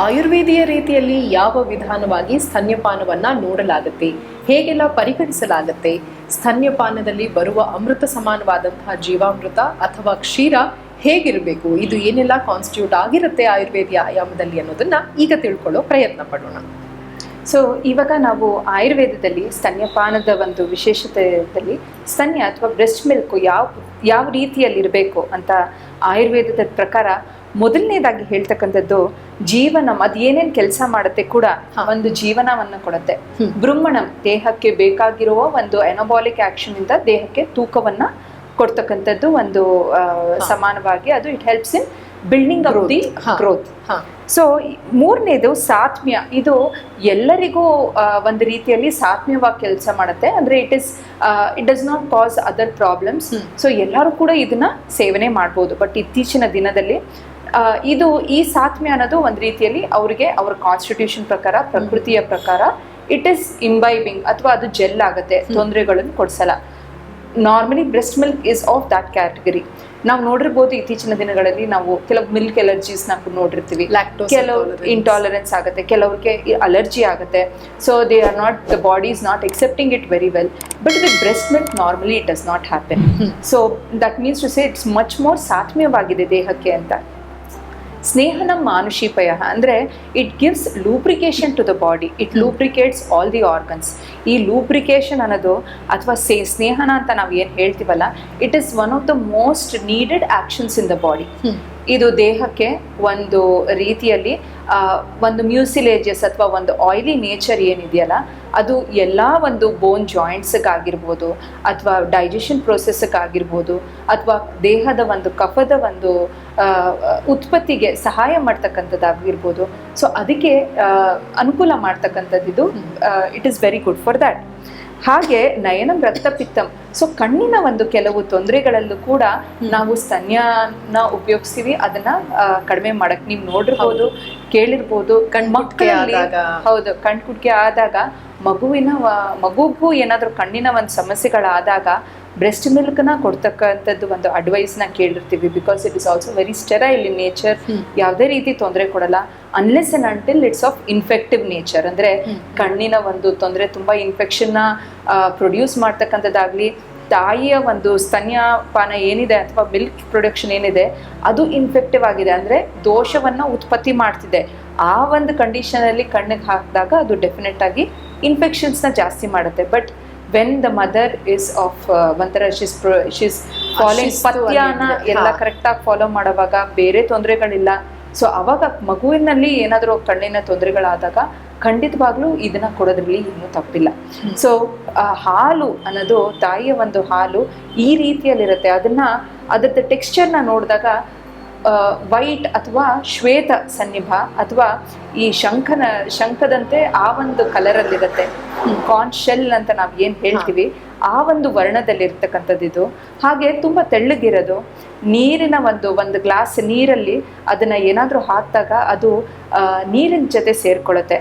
ಆಯುರ್ವೇದಿಯ ರೀತಿಯಲ್ಲಿ ಯಾವ ವಿಧಾನವಾಗಿ ಸ್ತನ್ಯಪಾನವನ್ನ ನೋಡಲಾಗುತ್ತೆ, ಹೇಗೆಲ್ಲ ಪರಿಗಣಿಸಲಾಗುತ್ತೆ, ಸ್ತನ್ಯಪಾನದಲ್ಲಿ ಬರುವ ಅಮೃತ ಸಮಾನವಾದಂತಹ ಜೀವಾಮೃತ ಅಥವಾ ಕ್ಷೀರ ಹೇಗಿರಬೇಕು, ಇದು ಏನೆಲ್ಲ ಕಾನ್ಸ್ಟಿಟ್ಯೂಟ್ ಆಗಿರುತ್ತೆ ಆಯುರ್ವೇದಿಯ ಆಯಾಮದಲ್ಲಿ ಅನ್ನೋದನ್ನ ಈಗ ತಿಳ್ಕೊಳ್ಳೋ ಪ್ರಯತ್ನ ಪಡೋಣ. ಸೊ ಇವಾಗ ನಾವು ಆಯುರ್ವೇದದಲ್ಲಿ ಸ್ತನ್ಯಪಾನದ ಒಂದು ವಿಶೇಷತೆಯಲ್ಲಿ ಸ್ತನ್ಯ ಅಥವಾ ಬ್ರೆಸ್ಟ್ ಮಿಲ್ಕ್ ಯಾವ ಯಾವ ರೀತಿಯಲ್ಲಿರಬೇಕು ಅಂತ ಆಯುರ್ವೇದದ ಪ್ರಕಾರ ಮೊದಲನೇದಾಗಿ ಹೇಳ್ತಕ್ಕಂಥದ್ದು ಜೀವನಂ ಅದು ಏನೇನು ಕೆಲಸ ಮಾಡುತ್ತೆ ಕೂಡ ಒಂದು ಜೀವನವನ್ನು ಕೊಡುತ್ತೆ. ಬ್ರಹ್ಮಣಂ ದೇಹಕ್ಕೆ ಬೇಕಾಗಿರುವ ಒಂದು ಎನೋಬಾಲಿಕ್ ಆಕ್ಷನ್ ಇಂದ ದೇಹಕ್ಕೆ ತೂಕವನ್ನ ಕೊಡ್ತಕ್ಕಂಥದ್ದು ಒಂದು ಸಮಾನವಾಗಿ ಅದು it helps in building up the. Growth so ಮೂರನೇದು ಸಾತ್ಮ್ಯ. ಇದು ಎಲ್ಲರಿಗೂ ಒಂದು ರೀತಿಯಲ್ಲಿ ಸಾತ್ಮ್ಯವಾಗಿ ಕೆಲಸ ಮಾಡುತ್ತೆ. ಅಂದ್ರೆ it is it does not cause other problems. So ಎಲ್ಲರೂ ಕೂಡ ಇದನ್ನ ಸೇವನೆ ಮಾಡ್ಬೋದು. ಬಟ್ ಇತ್ತೀಚಿನ ದಿನದಲ್ಲಿ ಇದು ಈ ಸಾತ್ಮ್ಯ ಅನ್ನೋದು ಒಂದು ರೀತಿಯಲ್ಲಿ ಅವರಿಗೆ ಅವ್ರ ಕಾನ್ಸ್ಟಿಟ್ಯೂಷನ್ ಪ್ರಕಾರ ಪ್ರಕೃತಿಯ ಪ್ರಕಾರ ಇಟ್ ಇಸ್ ಇಂಬೈಬಿಂಗ್ ಅಥವಾ ಅದು ಜೆಲ್ ಆಗುತ್ತೆ ತೊಂದರೆಗಳನ್ನು ಕೊಡಿಸಲ್ಲ. Normally breast milk is of that category ನಾವು ನೋಡಿರ್ಬೋದು ಇತ್ತೀಚಿನ ದಿನಗಳಲ್ಲಿ ನಾವು ಕೆಲವು ಮಿಲ್ಕ್ ಎಲರ್ಜೀಸ್ ನಾವು ನೋಡಿರ್ತೀವಿ. ಕೆಲವು ಇಂಟಾಲರೆನ್ಸ್ ಆಗುತ್ತೆ ಕೆಲವ್ರಿಗೆ ಅಲರ್ಜಿ ಆಗುತ್ತೆ. So they are not the body is not accepting it very well but with breast milk normally it does not happen so that means to say it's much more ಸಾತ್ಮ್ಯವಾಗಿದೆ ದೇಹಕ್ಕೆ ಅಂತ. ಸ್ನೇಹನಂ ಮಾನುಷೀಪಯ ಅಂದರೆ it gives lubrication to the body it lubricates all the organs ಈ lubrication ಅನ್ನೋದು ಅಥವಾ say ಸ್ನೇಹನ ಅಂತ ನಾವು ಏನು ಹೇಳ್ತೀವಲ್ಲ it is one of the most needed actions in the body. ಇದು ದೇಹಕ್ಕೆ ಒಂದು ರೀತಿಯಲ್ಲಿ ಒಂದು ಮ್ಯೂಸಿಲೇಜಸ್ ಅಥವಾ ಒಂದು ಆಯಿಲಿ ನೇಚರ್ ಏನಿದೆಯಲ್ಲ ಅದು ಎಲ್ಲ ಒಂದು ಬೋನ್ ಜಾಯಿಂಟ್ಸ್ಗಾಗಿರ್ಬೋದು ಅಥವಾ ಡೈಜೆಷನ್ ಪ್ರೋಸೆಸ್ಗಾಗಿರ್ಬೋದು ಅಥವಾ ದೇಹದ ಒಂದು ಕಫದ ಒಂದು ಉತ್ಪತ್ತಿಗೆ ಸಹಾಯ ಮಾಡ್ತಕ್ಕಂಥದ್ದಾಗಿರ್ಬೋದು. ಸೊ ಅದಕ್ಕೆ ಅನುಕೂಲ ಮಾಡ್ತಕ್ಕಂಥದ್ದು it is very good for that ಹಾಗೆ ನಯನಂ ರಕ್ತಪಿತ್ತಂ. ಸೊ ಕಣ್ಣಿನ ಒಂದು ಕೆಲವು ತೊಂದರೆಗಳಲ್ಲೂ ಕೂಡ ನಾವು ಸ್ತನ್ಯನ ಉಪಯೋಗಿಸ್ತೀವಿ. ಅದನ್ನ ಕಡಿಮೆ ಮಾಡಕ್ ನೀವು ನೋಡಿರ್ಬೋದು ಕೇಳಿರ್ಬೋದು. ಕಣ್ ಮಕ್ಕಳಲ್ಲಿ. ಹೌದು ಕಣ್ಕುಡ್ಕೆ ಆದಾಗ ಮಗುವಿನ ಮಗುಗೂ ಏನಾದರೂ ಕಣ್ಣಿನ ಒಂದು ಸಮಸ್ಯೆಗಳಾದಾಗ ಬ್ರೆಸ್ಟ್ ಮಿಲ್ಕ್ನ ಕೊಡ್ತಕ್ಕಂಥದ್ದು ಒಂದು ಅಡ್ವೈಸ್ನ ಕೇಳಿರ್ತೀವಿ because it is also very sterile in nature. ಯಾವುದೇ ರೀತಿ ತೊಂದರೆ ಕೊಡಲ್ಲ. Unless and until it's of infective nature ಅಂದರೆ ಕಣ್ಣಿನ ಒಂದು ತೊಂದರೆ ತುಂಬ ಇನ್ಫೆಕ್ಷನ್ನ ಪ್ರೊಡ್ಯೂಸ್ ಮಾಡ್ತಕ್ಕಂಥದ್ದಾಗಲಿ ತಾಯಿಯ ಒಂದು ಸ್ತನ್ಯಪಾನ ಏನಿದೆ ಅಥವಾ ಮಿಲ್ಕ್ ಪ್ರೊಡಕ್ಷನ್ ಏನಿದೆ ಅದು ಇನ್ಫೆಕ್ಟಿವ್ ಆಗಿದೆ. ಅಂದರೆ ದೋಷವನ್ನು ಉತ್ಪತ್ತಿ ಮಾಡ್ತಿದೆ. ಆ ಒಂದು ಕಂಡೀಷನಲ್ಲಿ ಕಣ್ಣಿಗೆ ಹಾಕಿದಾಗ ಅದು ಡೆಫಿನೆಟ್ ಆಗಿ ಇನ್ಫೆಕ್ಷನ್ಸ್ನ ಜಾಸ್ತಿ ಮಾಡುತ್ತೆ but when the mother is of ಒಂಥರ ಶಿಸ್ ಶಿಸ್ ಫಾಲೋಯಿಂಗ್ ಪಥ್ಯಾನ. ಎಲ್ಲ. ಕರೆಕ್ಟಾಗಿ ಫಾಲೋ ಮಾಡುವಾಗ ಬೇರೆ ತೊಂದರೆಗಳಿಲ್ಲ ಸೊ ಅವಾಗ ಮಗುವಿನಲ್ಲಿ ಏನಾದರೂ ಕಣ್ಣಿನ ತೊಂದರೆಗಳಾದಾಗ ಖಂಡಿತವಾಗ್ಲೂ ಇದನ್ನ ಕೊಡೋದ್ರಲ್ಲಿ ಏನೂ ತಪ್ಪಿಲ್ಲ ಸೊ ಹಾಲು ಅನ್ನೋದು ತಾಯಿಯ ಒಂದು ಹಾಲು ಈ ರೀತಿಯಲ್ಲಿರುತ್ತೆ ಅದನ್ನ ಅದರದ್ದು ಟೆಕ್ಸ್ಚರ್ನ ನೋಡಿದಾಗ ವೈಟ್ ಅಥವಾ ಶ್ವೇತ ಸನ್ನಿಭ ಅಥವಾ ಈ ಶಂಖನ ಶಂಖದಂತೆ ಆ ಒಂದು ಕಲರಲ್ಲಿರುತ್ತೆ. ಕಾನ್ ಶೆಲ್ ಅಂತ ನಾವು ಏನು ಹೇಳ್ತೀವಿ? ಆ ಒಂದು ವರ್ಣದಲ್ಲಿರ್ತಕ್ಕಂಥದ್ದು ಇದು ಹಾಗೆ ತುಂಬ ತೆಳ್ಳಗಿರೋದು. ನೀರಿನ ಒಂದು ಒಂದು ಗ್ಲಾಸ್ ನೀರಲ್ಲಿ ಅದನ್ನ ಏನಾದರೂ ಹಾಕಿದಾಗ ಅದು ನೀರಿನ ಜೊತೆ ಸೇರ್ಕೊಳ್ಳುತ್ತೆ.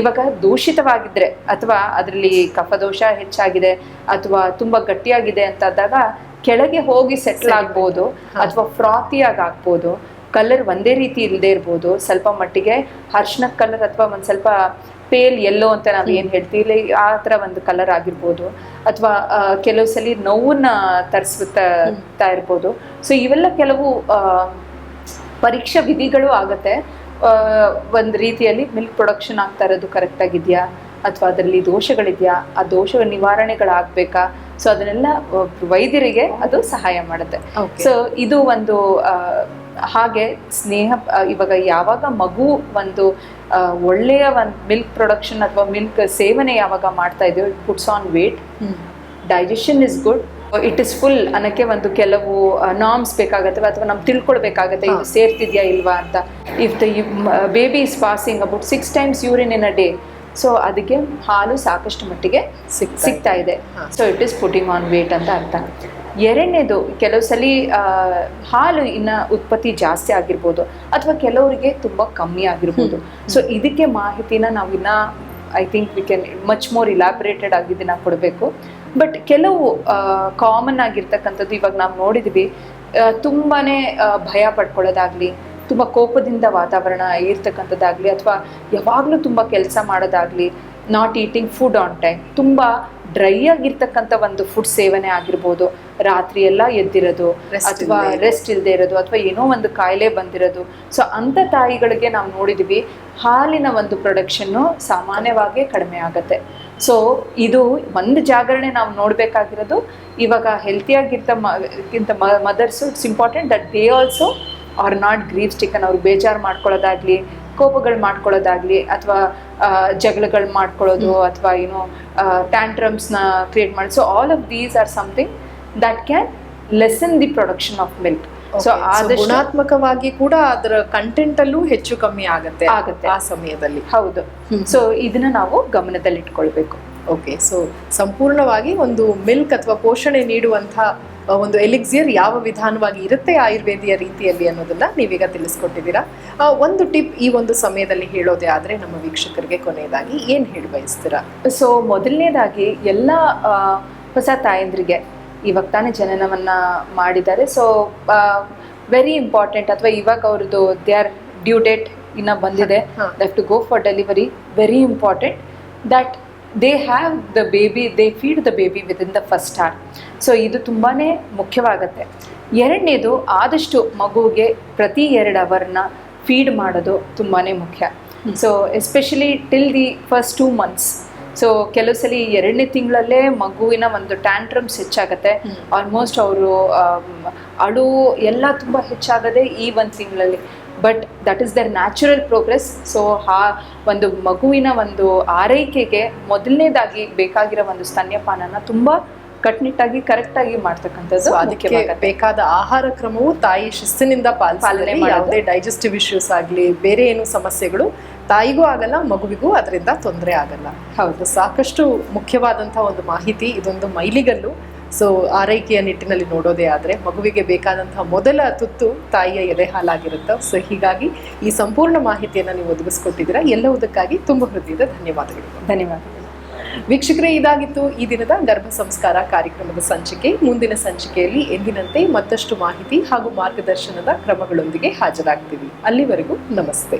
ಇವಾಗ ದೂಷಿತವಾಗಿದ್ರೆ ಅಥವಾ ಅದರಲ್ಲಿ ಕಫದೋಷ ಹೆಚ್ಚಾಗಿದೆ ಅಥವಾ ತುಂಬಾ ಗಟ್ಟಿಯಾಗಿದೆ ಅಂತಾದಾಗ ಕೆಳಗೆ ಹೋಗಿ ಸೆಟ್ಲ್ ಆಗ್ಬೋದು ಅಥವಾ ಫ್ರಾತಿಯಾಗಿ ಆಗ್ಬೋದು. ಕಲರ್ ಒಂದೇ ರೀತಿ ಇಲ್ಲದೆ ಇರ್ಬೋದು. ಸ್ವಲ್ಪ ಮಟ್ಟಿಗೆ ಅರ್ಶಿನ ಕಲರ್ ಅಥವಾ ಒಂದು ಸ್ವಲ್ಪ ಪೇಲ್ ಎಲ್ಲೋ ಅಂತ ನಾವು ಏನು ಹೇಳ್ತೀವಿ ಆ ಥರ ಒಂದು ಕಲರ್ ಆಗಿರ್ಬೋದು. ಅಥವಾ ಕೆಲವು ಸಲ ನೋವನ್ನ ತರಿಸ್ತಾ ಇರ್ಬೋದು. ಸೊ ಇವೆಲ್ಲ ಕೆಲವು ಪರೀಕ್ಷಾ ವಿಧಿಗಳು ಆಗತ್ತೆ. ಒಂದು ರೀತಿಯಲ್ಲಿ ಮಿಲ್ಕ್ ಪ್ರೊಡಕ್ಷನ್ ಆಗ್ತಾ ಇರೋದು ಕರೆಕ್ಟಾಗಿದೆಯಾ ಅಥವಾ ಅದರಲ್ಲಿ ದೋಷಗಳಿದೆಯಾ? ಆ ದೋಷ ನಿವಾರಣೆಗಳಾಗಬೇಕಾ? ಸೊ ಅದನ್ನೆಲ್ಲ ವೈದ್ಯರಿಗೆ ಅದು ಸಹಾಯ ಮಾಡುತ್ತೆ. ಸೊ ಇದು ಒಂದು ಹಾಗೆ ಸ್ನೇಹ ಇವಾಗ ಯಾವಾಗ ಮಗು ಒಂದು ಒಳ್ಳೆಯ ಒಂದು ಮಿಲ್ಕ್ ಪ್ರೊಡಕ್ಷನ್ ಅಥವಾ ಮಿಲ್ಕ್ ಸೇವನೆ ಯಾವಾಗ ಮಾಡ್ತಾ ಇದೆಯೋ it puts on weight digestion is good it is full ಅನ್ನಕ್ಕೆ ಒಂದು ಕೆಲವು ನಾರ್ಮ್ಸ್ ಬೇಕಾಗತ್ತೆ ಅಥವಾ ನಮ್ಗೆ ತಿಳ್ಕೊಳ್ಬೇಕಾಗತ್ತೆ. ಇದು ಸೇರ್ತಿದ್ಯಾ ಇಲ್ವಾ ಅಂತ. If the baby is passing about six times urine in a day so ಅದಕ್ಕೆ ಹಾಲು ಸಾಕಷ್ಟು ಮಟ್ಟಿಗೆ ಸಿಗ್ತಾ ಸಿಗ್ತಾ ಇದೆ. So it is putting on weight ಅಂತ ಅರ್ಥ. ಎರಡನೇದು ಕೆಲವು ಸಲ ಹಾಲು ಇನ್ನ ಉತ್ಪತ್ತಿ ಜಾಸ್ತಿ ಆಗಿರ್ಬೋದು ಅಥವಾ ಕೆಲವರಿಗೆ ತುಂಬಾ ಕಮ್ಮಿ ಆಗಿರ್ಬೋದು. ಸೊ ಇದಕ್ಕೆ ಮಾಹಿತಿನ ನಾವಿನ್ನ I think we can much more elaborated ಆಗಿ ಇದನ್ನ ಕೊಡಬೇಕು. ಬಟ್ ಕೆಲವು ಕಾಮನ್ ಆಗಿರ್ತಕ್ಕಂಥದ್ದು ಇವಾಗ ನಾವು ನೋಡಿದ್ವಿ ತುಂಬಾ ತುಂಬಾನೇ ಭಯ ಪಡ್ಕೊಳ್ಳೋದಾಗ್ಲಿ ತುಂಬ ಕೋಪದಿಂದ ವಾತಾವರಣ ಇರ್ತಕ್ಕಂಥದ್ದಾಗಲಿ ಅಥವಾ ಯಾವಾಗಲೂ ತುಂಬ ಕೆಲಸ ಮಾಡೋದಾಗಲಿ not eating food on time ತುಂಬ ಡ್ರೈ ಆಗಿರ್ತಕ್ಕಂಥ ಒಂದು ಫುಡ್ ಸೇವನೆ ಆಗಿರ್ಬೋದು. ರಾತ್ರಿ ಎಲ್ಲ ಎದ್ದಿರೋದು ಅಥವಾ ರೆಸ್ಟ್ ಇಲ್ಲದೆ ಇರೋದು ಅಥವಾ ಏನೋ ಒಂದು ಕಾಯಿಲೆ ಬಂದಿರೋದು. ಸೊ ಅಂಥ ತಾಯಿಗಳಿಗೆ ನಾವು ನೋಡಿದ್ವಿ ಹಾಲಿನ ಒಂದು ಪ್ರೊಡಕ್ಷನ್ನು ಸಾಮಾನ್ಯವಾಗಿ ಕಡಿಮೆ ಆಗುತ್ತೆ. ಸೊ ಇದು ಒಂದು ಜಾಗರಣೆ ನಾವು ನೋಡಬೇಕಾಗಿರೋದು. ಇವಾಗ ಹೆಲ್ತಿಯಾಗಿರ್ತ ಮ mothers it's important that they also are not grieve stricken ಅವ್ರು ಬೇಜಾರು ಮಾಡ್ಕೊಳ್ಳೋದಾಗ್ಲಿ ಕೋಪಗಳು ಮಾಡ್ಕೊಳ್ಳೋದಾಗ್ಲಿ ಅಥವಾ ಜಗಳಗಳು ಮಾಡ್ಕೊಳ್ಳೋದು ಅಥವಾ ಏನೋ ಟ್ಯಾಂಟ್ರಮ್ಸ್ನ ಕ್ರಿಯೇಟ್ ಮಾಡಿ so all of these are something that can lessen the production of milk so ಗುಣಾತ್ಮಕವಾಗಿ ಕೂಡ ಅದರ ಕಂಟೆಂಟ್ ಅಲ್ಲೂ ಹೆಚ್ಚು ಕಮ್ಮಿ ಆಗುತ್ತೆ ಆಗುತ್ತೆ. ಆ ಸಮಯದಲ್ಲಿ. ಹೌದು. ಸೊ ಇದನ್ನ ನಾವು ಗಮನದಲ್ಲಿಟ್ಕೊಳ್ಬೇಕು. ಓಕೆ ಸೊ ಸಂಪೂರ್ಣವಾಗಿ ಒಂದು ಮಿಲ್ಕ್ ಅಥವಾ ಪೋಷಣೆ ನೀಡುವಂತಹ ಒಂದು ಎಲಿಕ್ಸಿಯರ್ ಯಾವ ವಿಧಾನವಾಗಿ ಇರುತ್ತೆ ಆಯುರ್ವೇದಿಯ ರೀತಿಯಲ್ಲಿ ಅನ್ನೋದನ್ನ ನೀವೀಗ ತಿಳಿಸ್ಕೊಟ್ಟಿದ್ದೀರಾ. ಒಂದು ಟಿಪ್ ಈ ಒಂದು ಸಮಯದಲ್ಲಿ ಹೇಳೋದೇ ಆದ್ರೆ ನಮ್ಮ ವೀಕ್ಷಕರಿಗೆ ಕೊನೆಯದಾಗಿ ಏನ್ ಹೇಳಿ ಬಯಸ್ತೀರಾ? ಸೊ ಮೊದಲನೇದಾಗಿ ಎಲ್ಲ ಹೊಸ ತಾಯಂದ್ರಿಗೆ ಇವಾಗ ತಾನೇ ಜನನವನ್ನ ಮಾಡಿದ್ದಾರೆ. ಸೊ ವೆರಿ ಇಂಪಾರ್ಟೆಂಟ್ ಅಥವಾ ಇವಾಗ ಅವ್ರದ್ದು ದೇ ಆರ್ ಡ್ಯೂ ಡೇಟ್ ಇನ್ನ ಬಂದಿದೆ. That to go for delivery very important that they have the baby they feed the baby with in the first hour so ಇದು ತುಂಬಾ ಮುಖ್ಯವಾಗತ್ತೆ. ಎರಡನೇದು ಆದಷ್ಟು ಮಗುಗೆ ಪ್ರತಿ ಎರಡು ಅವರ್ನ ಫೀಡ್ ಮಾಡೋದು ತುಂಬಾ ಮುಖ್ಯ. So especially till the first two months so ಕೆಲವು ಸಲ ಎರಡನೇ ತಿಂಗಳಲ್ಲೇ ಮಗುವಿನ ಒಂದು ಟ್ಯಾಂಟ್ರಮ್ಸ್ ಹೆಚ್ಚಾಗತ್ತೆ. ಆಲ್ಮೋಸ್ಟ್ ಅವರು ಅಳು ಎಲ್ಲ ತುಂಬ ಹೆಚ್ಚಾಗದೆ ಈ ಒಂದು ತಿಂಗಳಲ್ಲಿ but that is their natural progress so ಆ ಒಂದು ಮಗುವಿನ ಒಂದು ಆರೈಕೆಗೆ ಮೊದಲನೇದಾಗಿ ಬೇಕಾಗಿರೋ ಒಂದು ಸ್ತನ್ಯಪಾನನ ತುಂಬ ಕಟ್ನಿಟ್ಟಾಗಿ ಕರೆಕ್ಟಾಗಿ ಮಾಡ್ತಕ್ಕಂಥದ್ದು ಅದಕ್ಕೆ ಬೇಕಾದ ಆಹಾರ ಕ್ರಮವು ತಾಯಿ ಶಿಸ್ತಿನಿಂದ ಪಾಲನೆ ಯಾವುದೇ ಡೈಜೆಸ್ಟಿವ್ ಇಶ್ಯೂಸ್ ಆಗಲಿ ಬೇರೆ ಏನು ಸಮಸ್ಯೆಗಳು ತಾಯಿಗೂ ಆಗಲ್ಲ ಮಗುವಿಗೂ ಅದರಿಂದ ತೊಂದರೆ ಆಗಲ್ಲ. ಹೌದು. ಸಾಕಷ್ಟು ಮುಖ್ಯವಾದಂತಹ ಒಂದು ಮಾಹಿತಿ ಇದೊಂದು ಮೈಲಿಗಲ್ಲು. ಸೊ ಆರೈಕೆಯ ನಿಟ್ಟಿನಲ್ಲಿ ನೋಡೋದೇ ಆದರೆ ಮಗುವಿಗೆ ಬೇಕಾದಂತಹ ಮೊದಲ ತುತ್ತು ತಾಯಿಯ ಎದೆ ಹಾಲಾಗಿರುತ್ತೆ ಸೊ ಹೀಗಾಗಿ ಈ ಸಂಪೂರ್ಣ ಮಾಹಿತಿಯನ್ನು ನೀವು ಒದಗಿಸ್ಕೊಟ್ಟಿದ್ದೀರಾ. ಎಲ್ಲವುದಕ್ಕಾಗಿ ತುಂಬ ಹೃದಯದ ಧನ್ಯವಾದಗಳು. ಧನ್ಯವಾದಗಳು. ವೀಕ್ಷಕರೇ ಇದಾಗಿತ್ತು ಈ ದಿನದ ಗರ್ಭ ಸಂಸ್ಕಾರ ಕಾರ್ಯಕ್ರಮದ ಸಂಚಿಕೆ. ಮುಂದಿನ ಸಂಚಿಕೆಯಲ್ಲಿ ಎಂದಿನಂತೆ ಮತ್ತಷ್ಟು ಮಾಹಿತಿ ಹಾಗೂ ಮಾರ್ಗದರ್ಶನದ ಕ್ರಮಗಳೊಂದಿಗೆ ಹಾಜರಾಗ್ತೀವಿ. ಅಲ್ಲಿವರೆಗೂ ನಮಸ್ತೆ.